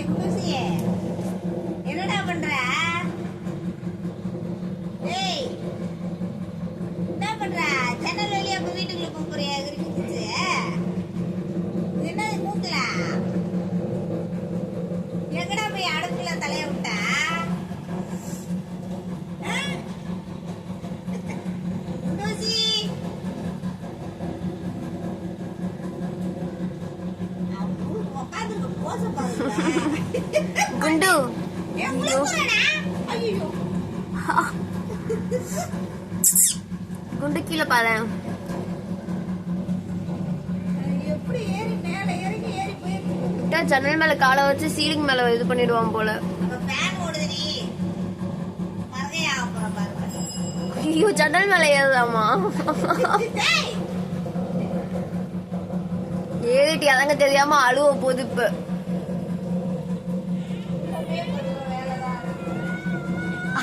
ஏ என்னடா பண்ற? குண்டு. குண்டு கீழே பாரு. ஜன்னல் மேல காலை வச்சு சீலிங் மேல இது பண்ணிடுவான் போல. ஐயோ ஜன்னல் மேல ஏறுதாமா? ஏறிட்டி அதங்க தெரியாம அழுவ போகுது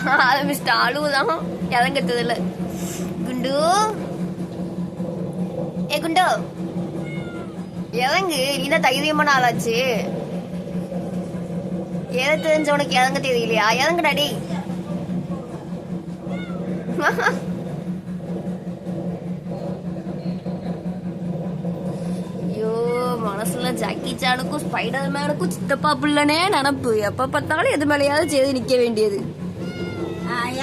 ஆரம்பிச்சிட்டா அழுவுதான் இறங்க இல்லை குண்டு. ஏ குண்டு. இறங்கு. நீதான் தைரியமான ஆளாச்சு. ஏற தெரிஞ்சவனுக்கு இறங்க தெரியலையா? இறங்குடா டே ஐயோ மனசுல ஜாக்கி சானுக்கும் ஸ்பைடர் மேனுக்கும் சித்தப்பா பிள்ளைனே நினப்பு. எப்ப பார்த்தாலும் எது மேலேயாவது செய்து நிக்க வேண்டியது.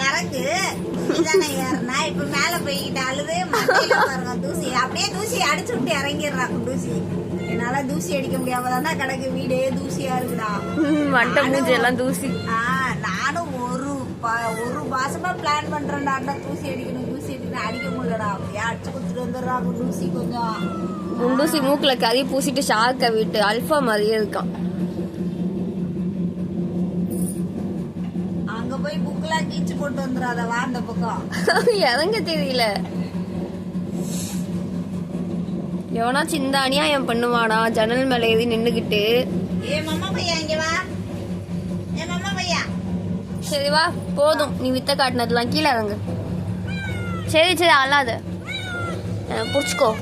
இறங்கு. நீதானே ஏறுனா, இப்ப மேல போய்கிட்டு அழுது மண்டையில பாருங்க தூசி. அப்படியே தூசி அடிச்சு விட்டு இறங்கிடுறா தூசி. என்னால தூசி அடிக்க முடியாம தான் கிடக்கு வீடே தூசியா இருக்குடா. மண்டை மூஞ்சி எல்லாம் தூசி. நானும் ஒரு ஒரு மாசமா பிளான் பண்றேன்டா தூசி அடிக்கணும் தூசி அடிக்கணும். அடிக்க முடியலடா. அப்படியே அடிச்சு கொடுத்துட்டு வந்துடுறாங்க தூசி கொஞ்சம். குண்டூசி மூக்குல கறி பூசிட்டு ஷாக்க விட்டு அல்ஃபா மாதிரியே இருக்கான். அங்க போய் புக்கெல்லாம் கீச்சு போட்டு வந்துடாத வா அந்த பக்கம். இறங்க தெரியல. எவனாச்சும் இந்த அநியாயம் பண்ணுவானா? ஜன்னல் மேல ஏறி நின்னுகிட்டு. ஏ மாமா பையா இங்க வா. ஏ மாமா பையா சரி வா. போதும். நீ வித்த காட்டினதுலாம் கீழே இறங்கு. சரி சரி அஹ், புடிச்சுக்கோ.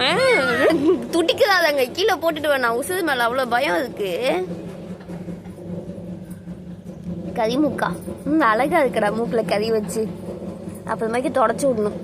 அஹ், துடிக்கிறாதங்க கீழே போட்டுட்டு வேணாம். உசுது மேல அவ்வளவு பயம் இருக்கு. கறி மூக்கா. ம் அழகாக இருக்குடா மூக்கில் கறி வச்சு. அப்புறமேக்கு தொடச்சி விடணும்.